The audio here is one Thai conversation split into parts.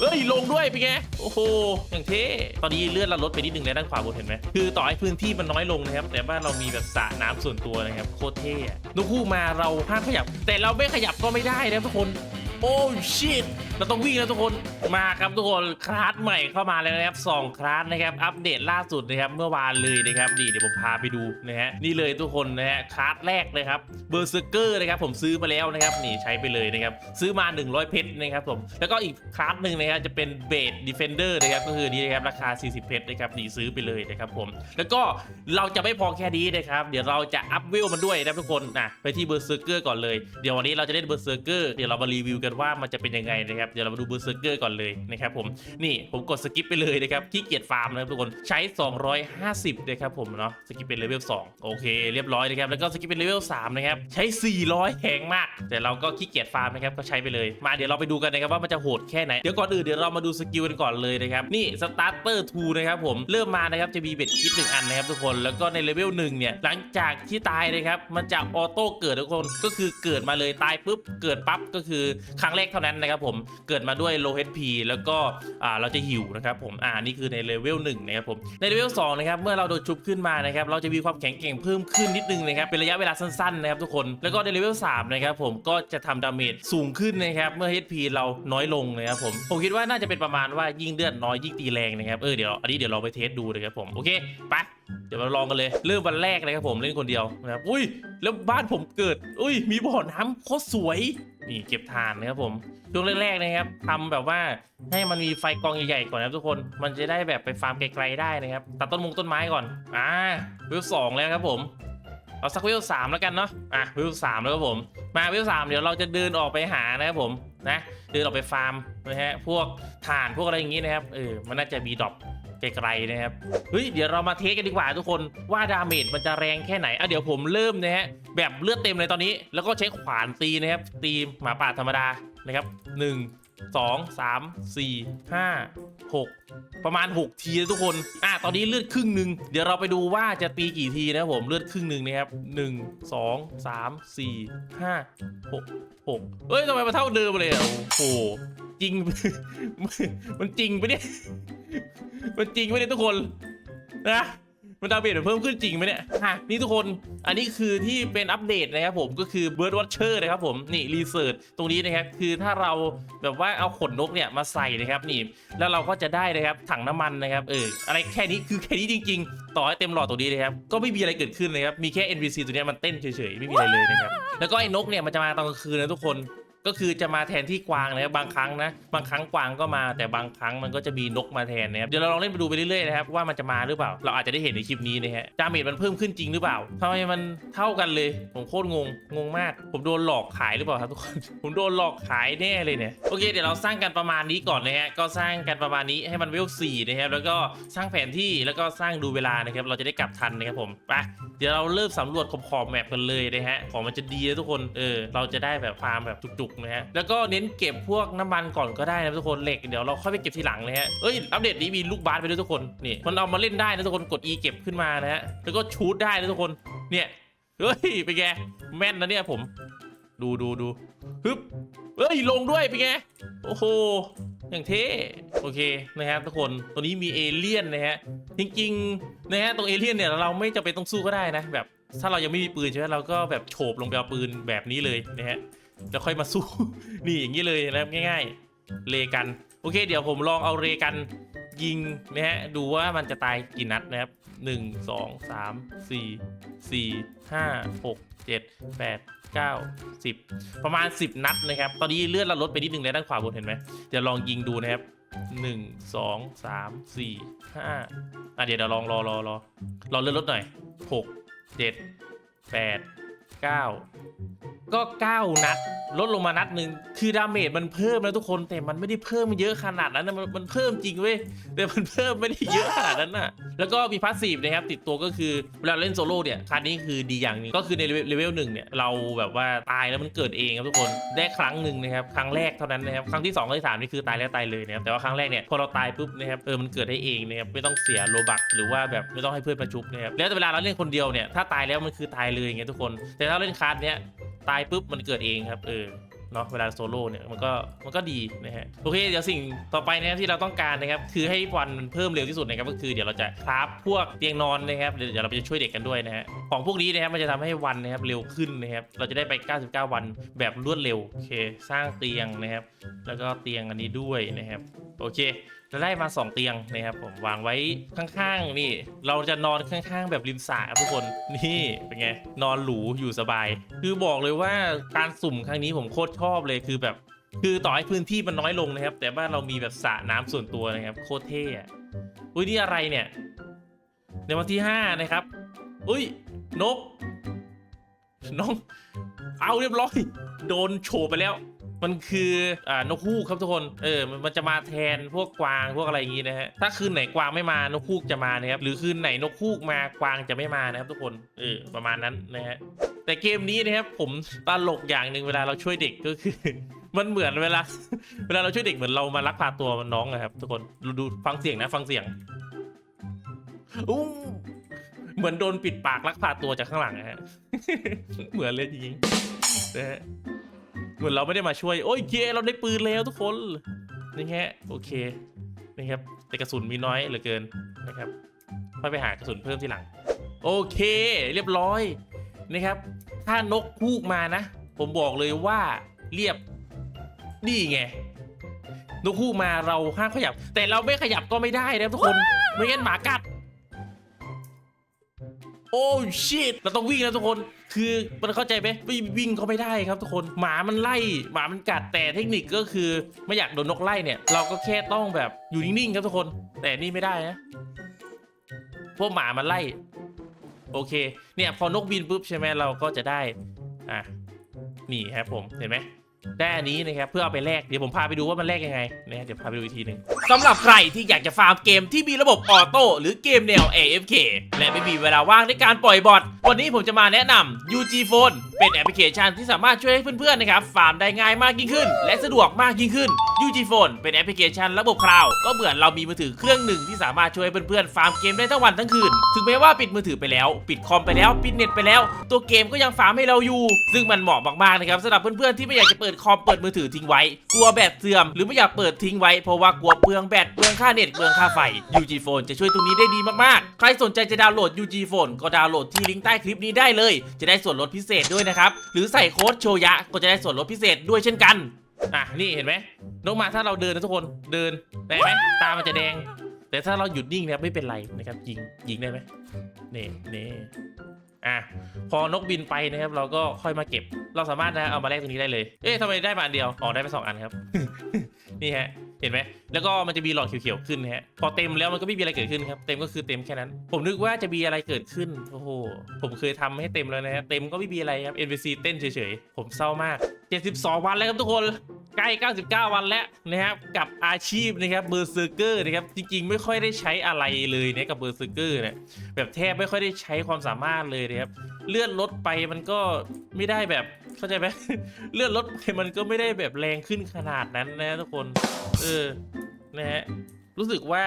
เอ้ยลงด้วยเป็นไงโอ้โหอย่างเท่ตอนนี้เลือดเราลดไปนิดนึงแล้วด้านขวาบนเห็นไหมคือต่อให้พื้นที่มันน้อยลงนะครับ แต่ว่าเรามีแบบสระน้ำส่วนตัวนะครับโคตรเท่อะนกคู่มาเราห้ามขยับ แต่เราไม่ขยับก็ไม่ได้นะทุกคน โอ้ชิตเราต้องวิ่งแล้วทุกคนมาครับทุกคนคลาสใหม่เข้ามาแล้วนะครับสองคลาสนะครับอัปเดตล่าสุดนะครับเมื่อวานเลยนะครับดีเดี๋ยวผมพาไปดูนะฮะนี่เลยทุกคนนะฮะคลาสแรกเลยครับเบอร์เซอร์เกอร์นะครับผมซื้อมาแล้วนะครับนี่ใช้ไปเลยนะครับซื้อมา 100 เพชรนะครับผมแล้วก็อีกคลาสหนึ่งนะครับจะเป็นเบสดิเฟนเดอร์นะครับก็คือนี่นะครับราคา 40 เพชรนะครับนี่ซื้อไปเลยนะครับผมแล้วก็เราจะไม่พอแค่นี้นะครับเดี๋ยวเราจะอัพเวลมันด้วยนะทุกคนนะไปที่เบอร์เซอร์เกอร์ก่อนเลยเดี๋ยววันนี้เราจะเล่นเบอร์เซอร์เกอร์เดี๋ยวเรามารีวิวกันว่ามันจะเป็นยังไงนะครับเดี๋ยวเรามาดูเบอร์เซอร์เกอร์ก่อนเลยนะครับผมนี่ผมกดสกิปไปเลยนะครับขี้เกียจฟาร์มนะครับทุกคนใช้ 250นะครับผมเนาะสกิปเป็นเลเวล2โอเคเรียบร้อยนะครับแล้วก็สกิปเป็นเลเวล3นะครับใช้ 400แพงมาก แต่เราก็ขี้เกียจฟาร์มนะครับก็ใช้ไปเลยมาเดี๋ยวเราไปดูกันนะครับว่ามันจะโหดแค่ไหนเดี๋ยวก่อนอื่นเดี๋ยวเรามาดูสกิลกันก่อนเลยนะครับนี่สตาร์เตอร์2นะครับผมเริ่มมานะครับจะมีเบ็ดคิดหนึ่งอันนะครับทุกคนแล้วก็ในเลเวล1เนี่ยหลังจากที่ตายนะครับมันจะออโต้เกิดทุกคนก็คือเกิดมาเลยตายปุ๊บเกิดปั๊บก็คือครั้งแรกเท่านั้นนะครับผมเกิดมาด้วย low HP แล้วก็อ่าเราจะหิวนะครับผมอ่านี่คือในเลเวล1นะครับผมในเลเวล2นะครับเมื่อเราโดนชุบขึ้นมานะครับเราจะมีความแข็งแกร่งเพิ่มขึ้นนิดนึงนะครับเป็นระยะเวลาสั้นๆนะครับทุกคนแล้วก็ในเลเวล3นะครับผมก็จะทำดาเมจสูงขึ้นนะครับเมื่อ HP เราน้อยลงนะครับผมผมคิดว่าน่าจะเป็นประมาณว่ายิ่งเลือดน้อยยิ่งตีแรงนะครับเออเดี๋ยวอันนี้เดี๋ยวเราไปเทสดูนะครับผมโอเคไปเดี๋ยวมาลองกันเลยเริ่มวันแรกนะครับผมเล่นคนเดียวนะครับอุ้ยแล้วบ้านผมเกิด อุ้ยมีบ่อน้ำโคตรสวย นี่เก็บทานนะครับผมช่วงแรกๆนะครับทำแบบว่าให้มันมีไฟกองใหญ่ๆก่อนนะทุกคน มันจะได้แบบไปฟาร์มไกลๆได้นะครับตัดต้นมงต้นไม้ก่อนอ่าเวสองแล้วครับผมเอาสักเวสามแล้วกันเนาะอะเวสามแล้วครับผม มาเวสามเดี๋ยวเราจะเดินออกไปหานะครับผมนะเดินออกไปฟาร์มนะฮะพวกถ่านพวกอะไรอย่างงี้นะครับเออมันน่าจะมีดรอป ไกลๆนะครับเฮ้ยเดี๋ยวเรามาเทสกันดีกว่าทุกคนว่าดาเมจมันจะแรงแค่ไหนอะเดี๋ยวผมเริ่มนะฮะแบบเลือดเต็มเลยตอนนี้ แล้วก็ใช้ขวานตีนะครับตีหมาป่าธรรมดานะครับหนึ่ง สองสามสี่ห้าหกประมาณ 6 ทีนะทุกคน อะ ตอนนี้เลือดครึ่งหนึ่ง เดี๋ยวเราไปดูว่าจะตีกี่ทีนะผม เลือดครึ่งหนึ่งนะครับหนึ่งสองสามสี่ห้าหกหกเอ้ยทำไมมันเท่าเดิมเลยอะโอ้โห จริง มันจริงปะเนี่ย มันจริงปะเนี่ยทุกคน นะ มันดาเมจมันเพิ่มขึ้นจริงไหมเนี่ยฮะนี่ทุกคนอันนี้คือที่เป็นอัปเดตนะครับผมก็คือ Bird Watcher นะครับผมนี่รีเสิร์ชตรงนี้นะครับคือถ้าเราแบบว่าเอาขนนกเนี่ยมาใส่นะครับนี่แล้วเราก็จะได้นะครับถังน้ำมันนะครับเอออะไรแค่นี้คือแค่นี้จริง ๆ ต่อให้เต็มหลอดตรงนี้นะครับก็ไม่มีอะไรเกิดขึ้นเลยครับมีแค่ NPC ตัวเนี้ยมันเต้นเฉยๆไม่มีอะไรเลยนะครับแล้วก็ไอ้นกเนี่ยมันจะมาตอนกลางคืนนะทุกคน ก็คือจะมาแทนที่กวางนะครับบางครั้งนะ บางครั้งกวางก็มาแต่บางครั้งมันก็จะมีนกมาแทนนะครับเดี๋ยวเราลองเล่นไปดูไปเรื่อยๆนะครับว่ามันจะมาหรือเปล่า เราอาจจะได้เห็นในคลิปนี้นะฮะดาเมจมันเพิ่มขึ้นจริงหรือเปล่าทำไมมันเท่ากันเลยผมโคตรงงงงมาก ผมโดนหลอกขายหรือเปล่าครับทุกคนผมโดนหลอกขายแน่เลยเนี่ยโอเคเดี๋ยวเราสร้างกันประมาณนี้ก่อนนะฮะก็สร้างกันประมาณนี้ให้มันเวลสี่นะครับแล้วก็สร้างแผนที่แล้วก็สร้างดูเวลานะครับเราจะได้กลับทันนะครับผมไปเดี๋ยวเราเริ่มสำรวจขอบๆแมปกันเลยนะฮะของมันจะดีนะทุกคนเออเราจะได้แบบฟาร์มแบบจุกนะฮะแล้วก็เน้นเก็บพวกน้ำมันก่อนก็ได้นะทุกคนเหล็กเดี๋ยวเราค่อยไปเก็บทีหลังนะฮะเอ้ยอัปเดตนี้มีลูกบาสไปด้วยทุกคนนี่มันเอามาเล่นได้นะทุกคนกด E เก็บขึ้นมานะฮะแล้วก็ชูดได้นะทุกคนเนี่ยเฮ้ยเป็นไงแม่นนะเนี่ยผม ดูดูดูฮึบเฮ้ยลงด้วยเป็นไงโอ้โหอย่างเท่โอเคนะครับทุกคนตัวนี้มีเอเลี่ยนนะฮะจริงๆนะฮะตรงเอเลี่ยนเนี่ยเราไม่จำเป็นต้องสู้ก็ได้นะแบบถ้าเรายังไม่มีปืนใช่ไหมเราก็แบบโฉบลงไปเอาปืนแบบนี้เลยนะฮะ แล้วค่อยมาสู้ นี่อย่างนี้เลยนะครับง่าย ๆ เลกัน โอเค เดี๋ยวผมลองเอาเรกันยิงนะฮะ ดูว่ามันจะตายกี่นัดนะครับหนึ่งสองสามสี่สี่ห้าหกเจ็ดแปดเก้าสิบประมาณ 10 นัดนะครับ ตอนนี้เลือดเราลดไปนิดนึงแล้วด้านขวาบนเห็นไหมเดี๋ยวลองยิงดูนะครับหนึ่งสองสามสี่ห้าอะเดี๋ยวเดี๋ยวลองรอรอรอรอเลือนรถหน่อยหกเจ็ดแปดเก้า ก็เก้านัด ลดลงมานัดหนึ่งคือดาเมจมันเพิ่มแล้วทุกคนแต่มันไม่ได้เพิ่มเยอะขนาดนั้นนะมันมันเพิ่มจริงเว้ยแต่มันเพิ่มไม่ได้เยอะขนาดนั้นน่ะแล้วก็มีพาสซีฟนะครับติดตัวก็คือเวลาเล่นโซโล่เนี่ยคันนี้คือดีอย่างนึงก็คือในเลเวลหนึ่งเนี่ยเราแบบว่าตายแล้วมันเกิดเองครับทุกคนได้ครั้งหนึ่งนะครับครั้งแรกเท่านั้นนะครับครั้งที่สองครั้งที่สามนี่คือตายแล้วตายเลยนะครับแต่ว่าครั้งแรกเนี่ยพอเราตายปุ๊บนะครับเออมันเกิดได้เองนะครับไม่ต้องเสียโลบักหรือว่าแบบไม่ต้องให้เพื่อนมาชุบนะครับแล้วแต่เวลาเราเล่นคนเดียวเนี่ยถ้าตายแล้วมันคือตายเลยไงทุกคน แต่ถ้าเล่นคาร์ดเนี่ยตายปุ๊บมันเกิดเองครับเออ เนาะเวลาโซโล่เนี่ยมันก็มันก็ดีนะฮะโอเคเดี๋ยวสิ่งต่อไปนะครับที่เราต้องการนะครับคือให้วันเพิ่มเร็วที่สุดนะครับก็คือเดี๋ยวเราจะคราฟพวกเตียงนอนนะครับเดี๋ยวเราจะช่วยเด็กกันด้วยนะฮะของพวกนี้นะครับมันจะทำให้วันนะครับเร็วขึ้นนะครับเราจะได้ไป 99 วันแบบรวดเร็วโอเคสร้างเตียงนะครับแล้วก็เตียงอันนี้ด้วยนะครับโอเค เราได้มา 2 เตียงนะครับผมวางไว้ข้างๆนี่ เราจะนอนข้างๆ แบบริมสระครับทุกคนนี่เป็นไงนอนหรูอยู่สบาย คือบอกเลยว่าการสุ่มครั้งนี้ผมโคตรชอบเลยคือแบบ คือต่อให้พื้นที่มันน้อยลงนะครับ แต่ว่าเรามีแบบสระน้ำส่วนตัวนะครับ โคตรเท่อะอุ้ยนี่อะไรเนี่ย ในวันที่ 5 นะครับ อุ้ยนกน้อง เอาเรียบร้อย โดนโฉบไปแล้ว มันคืออ่านกฮูกครับทุกคน เออ มันจะมาแทนพวกกวางพวกอะไรอย่างงี้นะฮะ ถ้าคืนไหนกวางไม่มานกฮูกจะมานะครับ หรือคืนไหนนกฮูกมากวางจะไม่มานะครับทุกคน เออ ประมาณนั้นนะฮะ แต่เกมนี้นะครับผมตลกอย่างหนึ่งเวลาเราช่วยเด็กก็คือมันเหมือนเวลา เวลาเราช่วยเด็กเหมือนเรามาลักพาตัวน้องนะครับ ทุกคนดูดูฟังเสียงนะฟังเสียงอู้เหมือนโดนปิดปากลักพาตัวจากข้างหลังนะฮะ เหมือนเลยจริงๆนะฮะ เหมือนเราไม่ได้มาช่วย โอ้ยเยเราได้ปืนแล้วทุกคนนี่ฮะโอเคนี่ครับแต่กระสุนมีน้อยเหลือเกินนะครับค่อยไปหากระสุนเพิ่มทีหลัง โอเค เรียบร้อยนะครับ ถ้านกพูกมานะ ผมบอกเลยว่าเรียบนี่ไงนกฮูกมาเราห้ามขยับ แต่เราไม่ขยับก็ไม่ได้นะทุกคน ไม่งั้นหมากัด โอ้ชิตเราต้องวิ่งนะทุกคน คือมันเข้าใจไหมวิ่งวิ่งก็ไม่ได้ครับทุกคน หมามันไล่ หมามันกัดแต่เทคนิคก็คือไม่อยากโดนนกไล่เนี่ย เราก็แค่ต้องแบบอยู่นิ่งๆครับทุกคน แต่นี่ไม่ได้นะพวกหมามันไล่ โอเค เนี่ยพอนกบินปุ๊บใช่ไหมเราก็จะได้ อะ นี่ครับผม เห็นไหม ได้อันนี้นะครับเพื่อเอาไปแลกเดี๋ยวผมพาไปดูว่ามันแลกยังไงนะเดี๋ยวพาไปดูอีกทีหนึ่งสำหรับใครที่อยากจะฟาร์มเกมที่มีระบบออโต้หรือเกมแนว AFK และไม่มีเวลาว่างในการปล่อยบอทวันนี้ผมจะมาแนะนำ UG Phone เป็นแอปพลิเคชันที่สามารถช่วยให้เพื่อนๆนะครับฟาร์มได้ง่ายมากยิ่งขึ้น และสะดวกมากยิ่งขึ้น UG Phone เป็นแอปพลิเคชันระบบคลาวก็เหมือนเรามีมือถือเครื่องหนึ่งที่สามารถช่วยเพื่อนๆฟาร์มเกมได้ทั้งวันทั้งคืน ถึงแม้ว่าปิดมือถือไปแล้ว ปิดคอมไปแล้ว ปิดเน็ตไปแล้ว ตัวเกมก็ยังฟาร์มให้เราอยู่ ซึ่งมันเหมาะมากๆนะครับสำหรับเพื่อนๆที่ไม่อยากจะเปิดคอมเปิดมือถือทิ้งไว้ กลัวแบตเสื่อมหรือไม่อยากเปิดทิ้งไว้เพราะว่ากลัวเปลืองแบตเปลืองค่าเน็ตเปลืองค่าไฟ UG Phone จะช่วยตรงนี้ได้ดีมากๆ ใครสนใจจะดาวน์โหลด UG Phone ก็ดาวน์โหลดที่ลิงก์ใต้คลิปนี้ได้เลย จะได้ส่วนลดพิเศษด้วยนะครับ หรือใส่โค้ดโชยะก็จะได้ส่วนลดพิเศษด้วยเช่นกัน อะ นี่เห็นไหมนกมาถ้าเราเดินนะทุกคน เดินได้ไหมตามันจะแดง แต่ถ้าเราหยุดนิ่งนะครับไม่เป็นไรนะครับ ยิง ยิงได้ไหมนี่นี่อะ พอนกบินไปนะครับ เราก็ค่อยมาเก็บ เราสามารถนะเอามาแลกตรงนี้ได้เลย เอ๊ะทำไมได้มาอันเดียว อ๋อ ได้ไปสองอันครับ นี่ฮะ เห็นไหมแล้วก็มันจะมีหลอดเขียวๆขึ้นนะฮะพอเต็มแล้วมันก็ไม่มีอะไรเกิดขึ้นครับเต็มก็คือเต็มแค่นั้น ผมนึกว่าจะมีอะไรเกิดขึ้นโอ้โหผมเคยทำให้เต็มแล้วนะฮะเต็มก็ไม่มีอะไรครับ NPC เต้นเฉยๆ ผมเศร้ามาก 72 วันแล้วครับทุกคนใกล้ 99 วันแล้วนะครับกับอาชีพนะครับเบอร์เซอร์เกอร์นะครับจริงๆ ไม่ค่อยได้ใช้อะไรเลยเนี่ยกับเบอร์เซอร์เกอร์เนี่ยแบบแทบไม่ค่อยได้ใช้ความสามารถเลยนะครับเลื่อนรถไปมันก็ไม่ได้แบบ เข้าใจไหม เลื่อนรถไปมันก็ไม่ได้แบบแรงขึ้นขนาดนั้นนะทุกคน เออ นะฮะ รู้สึกว่า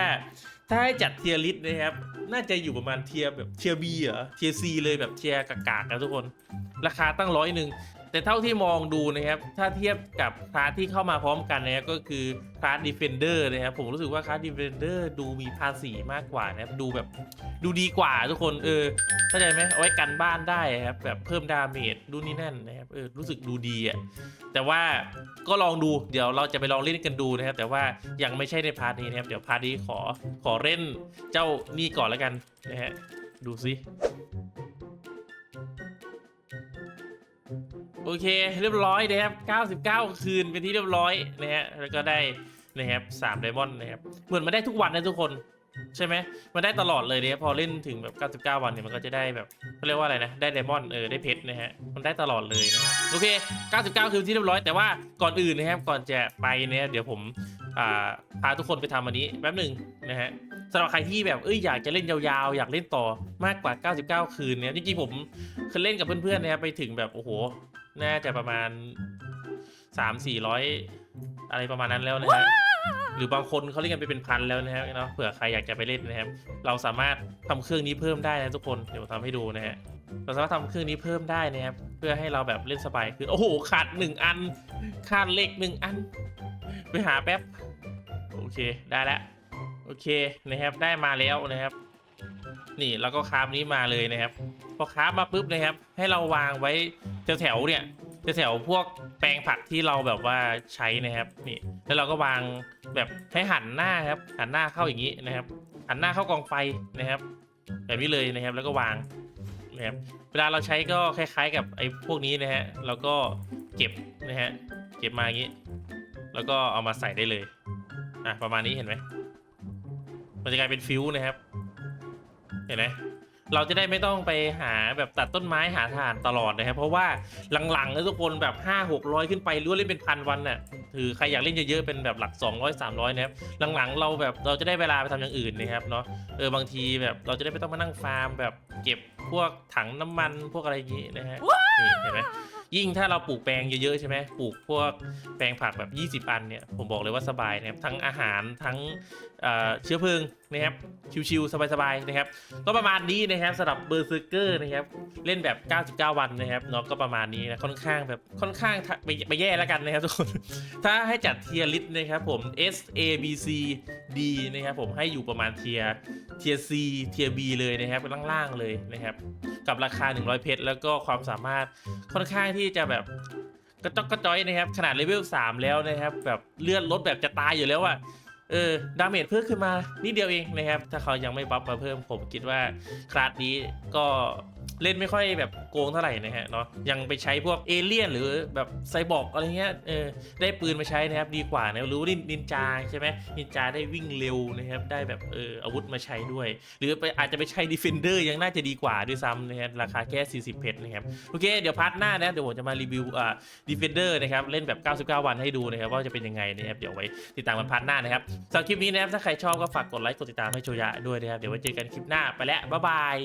ถ้าให้จัดเทียร์ลิสต์นะครับ น่าจะอยู่ประมาณเทียร์แบบเทียร์บีเหรอ เทียร์ซีเลยแบบเทียร์กากๆนะทุกคน ราคาตั้งร้อยหนึ่ง แต่เท่าที่มองดูนะครับ ถ้าเทียบกับคลาสที่เข้ามาพร้อมกันนะครับก็คือคลาสดีเฟนเดอร์นะครับ ผมรู้สึกว่าคลาสดีเฟนเดอร์ดูมีภาษีมากกว่านะครับ ดูแบบดูดีกว่าทุกคน เออเข้าใจไหมเอาไว้กันบ้านได้ครับ แบบเพิ่มดาเมจดูนี่นั่นนะครับ เออ รู้สึกดูดีอะ แต่ว่าก็ลองดู เดี๋ยวเราจะไปลองเล่นกันดูนะครับ แต่ว่ายังไม่ใช่ในพาร์ทนี้นะครับ เดี๋ยวพาร์ทนี้ขอขอเล่นเจ้านี่ก่อนแล้วกันนะฮะ ดูซิ โอเค เรียบร้อยนะครับ 99 คืนเป็นที่เรียบร้อยนะฮะแล้วก็ได้นะครับ3ไดมอนด์นะครับเหมือนมันได้ทุกวันนะทุกคนใช่ไหมมันได้ตลอดเลยเนี่ยพอเล่นถึงแบบ 99 วันเนี่ยมันก็จะได้แบบเขาเรียกว่าอะไรนะ ได้ไดมอนด์เออ ได้เพชรนะฮะ มันได้ตลอดเลยนะครับโอเค 99 คือที่เรียบร้อย แต่ว่าก่อนอื่นนะครับ ก่อนจะไปเนี่ยเดี๋ยวผมอ่าพาทุกคนไปทำอันนี้แป๊บหนึ่งนะฮะสำหรับใครที่แบบเอ้ยอยากจะเล่นยาวๆ อยากเล่นต่อมากกว่า 99 คืนเนี่ยจริงๆผมเคยเล่นกับเพื่อนๆนะครับไปถึงแบบโอ้โห น่าจะประมาณ3 4 0 0อะไรประมาณนั้นแล้วนะฮะหรือบางคนเขาเล่นกันไปเป็นพันแล้วนะครับเนาะเผื่อใครอยากจะไปเล่นนะครับ เราสามารถทำเครื่องนี้เพิ่มได้นะทุกคนเดี๋ยวผมทำให้ดูนะฮะเราสามารถทำเครื่องนี้เพิ่มได้นะครับเพื่อให้เราแบบเล่นสบายขึ้นโอ้โหขาดหนึ่งอันขาดเหล็กหนึ่งอัน ไปหาแป๊บโอเคได้แล้วโอเคนะครับได้มาแล้วนะครับ นี่เราก็คราฟนี้มาเลยนะครับ พอคราฟมาปุ๊บนะครับ ให้เราวางไว้แถวๆเนี่ยแถวๆพวกแปลงผักที่เราแบบว่าใช้นะครับนี่แล้วเราก็วางแบบให้หันหน้าครับ หันหน้าเข้าอย่างนี้นะครับ หันหน้าเข้ากองไฟนะครับ แบบนี้เลยนะครับแล้วก็วางนะครับเวลาเราใช้ก็คล้าย ๆ กับไอ้พวกนี้นะฮะเราก็เก็บนะฮะเก็บมาอย่างนี้ แล้วก็เอามาใส่ได้เลยอะประมาณนี้เห็นไหมมันจะกลายเป็นฟิวนะครับ เห็นไหม เราจะได้ไม่ต้องไปหาแบบตัดต้นไม้หาถ่านตลอดนะครับเพราะว่าหลังๆแล้วทุกคนแบบห้าหกร้อยขึ้นไปหรู้เล่นเป็นพันวันน่ะคือใครอยากเล่นเยอะๆเป็นแบบหลัก 200 300นะครับหลังๆ เราแบบเราจะได้เวลาไปทำอย่างอื่นนะครับเนาะเออบางทีแบบเราจะได้ไม่ต้องมานั่งฟาร์มแบบเก็บพวกถังน้ำมันพวกอะไรอย่างงี้นะฮะนี่เห็นไหมยิ่งถ้าเราปลูกแปลงเยอะๆใช่ไหมปลูกพวกแปลงผักแบบ 20 อันเนี่ยผมบอกเลยว่าสบายนะครับทั้งอาหารทั้งเชื้อเพลิงนะครับ ชิวๆสบายๆนะครับ ก็ประมาณนี้นะครับสำหรับเบอร์เซอร์เกอร์นะครับ เล่นแบบ 99 วันนะครับเนาะก็ประมาณนี้นะ ค่อนข้างแบบ ค่อนข้างไปไปแย่แล้วกันนะครับทุกคน ถ้าให้จัดเทียร์ลิสต์นะครับผม S A B C D นะครับผมให้อยู่ประมาณเทียร์เทียร์ C เทียร์ B เลยนะครับล่างๆเลยนะครับ กับราคา 100 เพชรแล้วก็ความสามารถค่อนข้างที่จะแบบกระจอกกระจอยนะครับขนาดเลเวล3แล้วนะครับ แบบเลือดลดแบบจะตายอยู่แล้วอะ เออดาเมจเพิ่มขึ้นมานิดเดียวเองนะครับ ถ้าเขายังไม่บัฟมาเพิ่มผมคิดว่าคลาสนี้ก็ เล่นไม่ค่อยแบบโกงเท่าไหร่นะฮะเนาะยังไปใช้พวกเอเลี่ยนหรือแบบไซบอร์กอะไรเงี้ยเออได้ปืนมาใช้นะครับดีกว่านะรู้ว่านินจาใช่ไหมนินจาได้วิ่งเร็วนะครับได้แบบเอออาวุธมาใช้ด้วย หรือไปอาจจะไปใช้ดีเฟนเดอร์ยังน่าจะดีกว่าด้วยซ้ำนะฮะราคาแค่ 40 เพชรนะครับโอเคเดี๋ยวพาร์ทหน้านะเดี๋ยวผมจะมารีวิวอ่าดีเฟนเดอร์นะครับเล่นแบบ 99 วันให้ดูนะครับว่าจะเป็นยังไงนะครับเดี๋ยวไว้ติดตามกันพาร์ทหน้านะครับสำหรับคลิปนี้นะครับถ้าใครชอบก็ฝากกดไลค์กดติดตามให้โชยะด้วยนะครับเดี๋ยวไว้เจอกันคลิปหน้าไปแล้วบ๊ายบาย